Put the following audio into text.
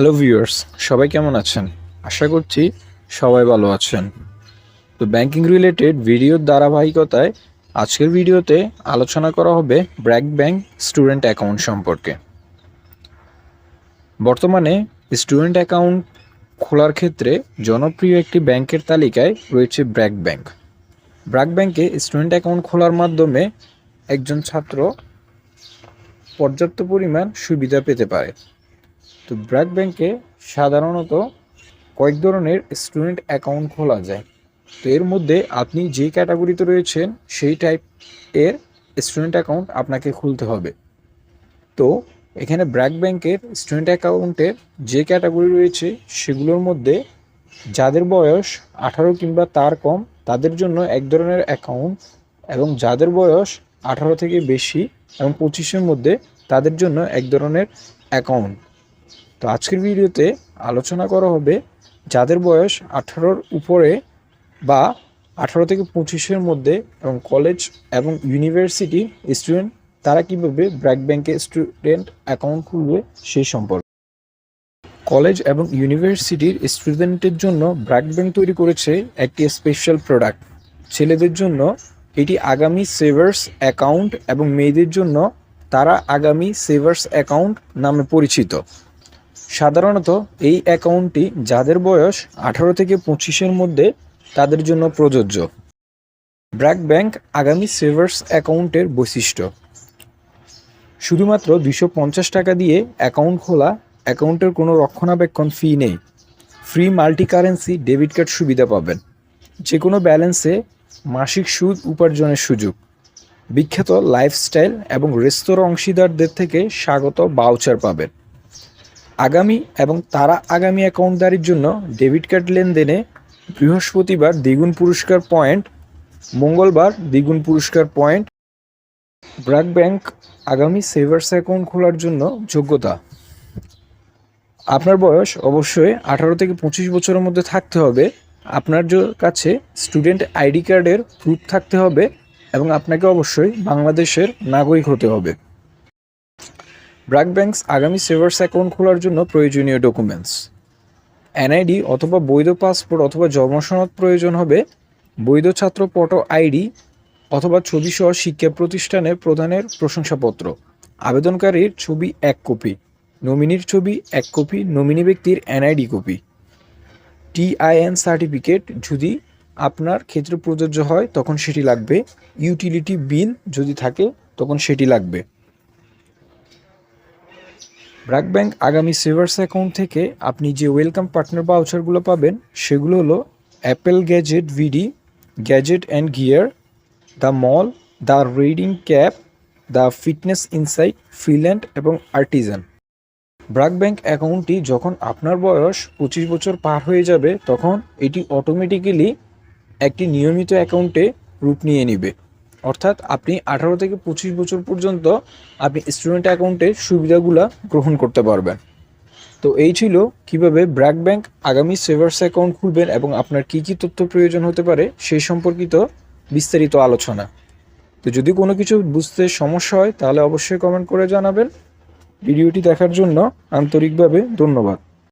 Hello viewers সবাই কেমন আছেন? আশা করছি সবাই ভালো আছেন। তো ব্যাংকিং রিলেটেড ভিডিওর ধারাবাহিকতায় আজকের ভিডিওতে আলোচনা করা হবে ব্র্যাক ব্যাংক স্টুডেন্ট অ্যাকাউন্ট সম্পর্কে। বর্তমানে স্টুডেন্ট অ্যাকাউন্ট খোলার ক্ষেত্রে জনপ্রিয় একটি ব্যাংকের তালিকায় রয়েছে ব্র্যাক ব্যাংক ব্র্যাক ব্যাংকে স্টুডেন্ট অ্যাকাউন্ট খোলার মাধ্যমে একজন ছাত্র পর্যাপ্ত পরিমাণ সুবিধা পেতে পারে। তো ব্র্যাক ব্যাংকে সাধারণত কয়েক ধরনের স্টুডেন্ট অ্যাকাউন্ট খোলা যায়। তো এর মধ্যে আপনি যে ক্যাটাগরিতে রয়েছেন, সেই টাইপের স্টুডেন্ট অ্যাকাউন্ট আপনাকে খুলতে হবে। তো এখানে ব্র্যাক ব্যাংকের স্টুডেন্ট অ্যাকাউন্টের যে ক্যাটাগরি রয়েছে, সেগুলোর মধ্যে যাদের বয়স আঠারো কিংবা তার কম, তাদের জন্য এক ধরনের অ্যাকাউন্ট এবং যাদের বয়স আঠারো থেকে বেশি এবং পঁচিশের মধ্যে তাদের জন্য এক ধরনের অ্যাকাউন্ট তো আজকের ভিডিওতে আলোচনা করা হবে যাদের বয়স আঠারোর উপরে বা আঠারো থেকে পঁচিশের মধ্যে এবং কলেজ এবং ইউনিভার্সিটি স্টুডেন্ট তারা কীভাবে ব্র্যাক ব্যাংকে স্টুডেন্ট অ্যাকাউন্ট খুলবে সেই সম্পর্কে। কলেজ এবং ইউনিভার্সিটির স্টুডেন্টের জন্য ব্র্যাক ব্যাংক তৈরি করেছে একটি স্পেশাল প্রোডাক্ট ছেলেদের জন্য এটি আগামী সেভার্স অ্যাকাউন্ট এবং মেয়েদের জন্য তারা আগামী সেভার্স অ্যাকাউন্ট নামে পরিচিত। সাধারণত এই অ্যাকাউন্টটি যাদের বয়স আঠারো থেকে পঁচিশের মধ্যে তাদের জন্য প্রযোজ্য। ব্র্যাক ব্যাংক আগামী সেভার্স অ্যাকাউন্টের বৈশিষ্ট্য। শুধুমাত্র দুশো পঞ্চাশ টাকা দিয়ে অ্যাকাউন্ট খোলা, অ্যাকাউন্টের কোনো রক্ষণাবেক্ষণ ফি নেই। Free multi currency debit card সুবিধা পাবেন। যে কোনো ব্যালেন্সে মাসিক সুদ উপার্জনের সুযোগ। বিখ্যাত লাইফস্টাইল এবং রেস্তোরাঁ অংশীদারদের থেকে স্বাগত বাউচার পাবেন। আগামী এবং তারা আগামী অ্যাকাউন্টদারির জন্য ডেবিট কার্ড লেনদেনে বৃহস্পতিবার দ্বিগুণ পুরস্কার পয়েন্ট মঙ্গলবার দ্বিগুণ পুরস্কার পয়েন্ট ব্র্যাক ব্যাংক আগামী সেভার্স অ্যাকাউন্ট খোলার জন্য যোগ্যতা। আপনার বয়স অবশ্যই আঠারো থেকে পঁচিশ বছরের মধ্যে থাকতে হবে। আপনার কাছে স্টুডেন্ট আইডি কার্ডের প্রুফ থাকতে হবে এবং আপনাকে অবশ্যই বাংলাদেশের নাগরিক হতে হবে। ব্র্যাক ব্যাংকস আগামী সেভার্স অ্যাকাউন্ট খোলার জন্য প্রয়োজনীয় ডকুমেন্টস। এনআইডি অথবা বৈধ পাসপোর্ট অথবা জন্মসনদ প্রয়োজন হবে। বৈধ ছাত্র ফটো আইডি অথবা ছবি সহ শিক্ষা প্রতিষ্ঠানের প্রধানের প্রশংসাপত্র। আবেদনকারীর ছবি এক কপি, নমিনির ছবি এক কপি, নমিনি ব্যক্তির এনআইডি কপি। টিআইএন সার্টিফিকেট যদি আপনার ক্ষেত্রে প্রযোজ্য হয়, তখন সেটি লাগবে। ইউটিলিটি বিল যদি থাকে, তখন সেটি লাগবে। ব্র্যাক ব্যাংক আগামী সেভার্স অ্যাকাউন্ট থেকে আপনি যে ওয়েলকাম পার্টনার বাউচারগুলো পাবেন, সেগুলো হলো Apple gadget VD gadget and gear the mall the reading cap the fitness insight freeland এবং আর্টিজান ব্র্যাক ব্যাংক অ্যাকাউন্টটি যখন আপনার বয়স পঁচিশ বছর পার হয়ে যাবে, তখন এটি অটোমেটিক্যালি একটি নিয়মিত অ্যাকাউন্টে রূপ নিয়ে নেবে। অর্থাৎ আপনি আঠারো থেকে পঁচিশ বছর পর্যন্ত আপনি স্টুডেন্ট অ্যাকাউন্টের সুবিধাগুলো গ্রহণ করতে পারবেন। তো এই ছিল কীভাবে ব্র্যাক ব্যাংক আগামী সেভার্স অ্যাকাউন্ট খুলবেন এবং আপনার কী কী তথ্য প্রয়োজন হতে পারে সেই সম্পর্কিত বিস্তারিত আলোচনা। তো যদি কোনো কিছু বুঝতে সমস্যা হয়, তাহলে অবশ্যই কমেন্ট করে জানাবেন। ভিডিওটি দেখার জন্য আন্তরিকভাবে ধন্যবাদ।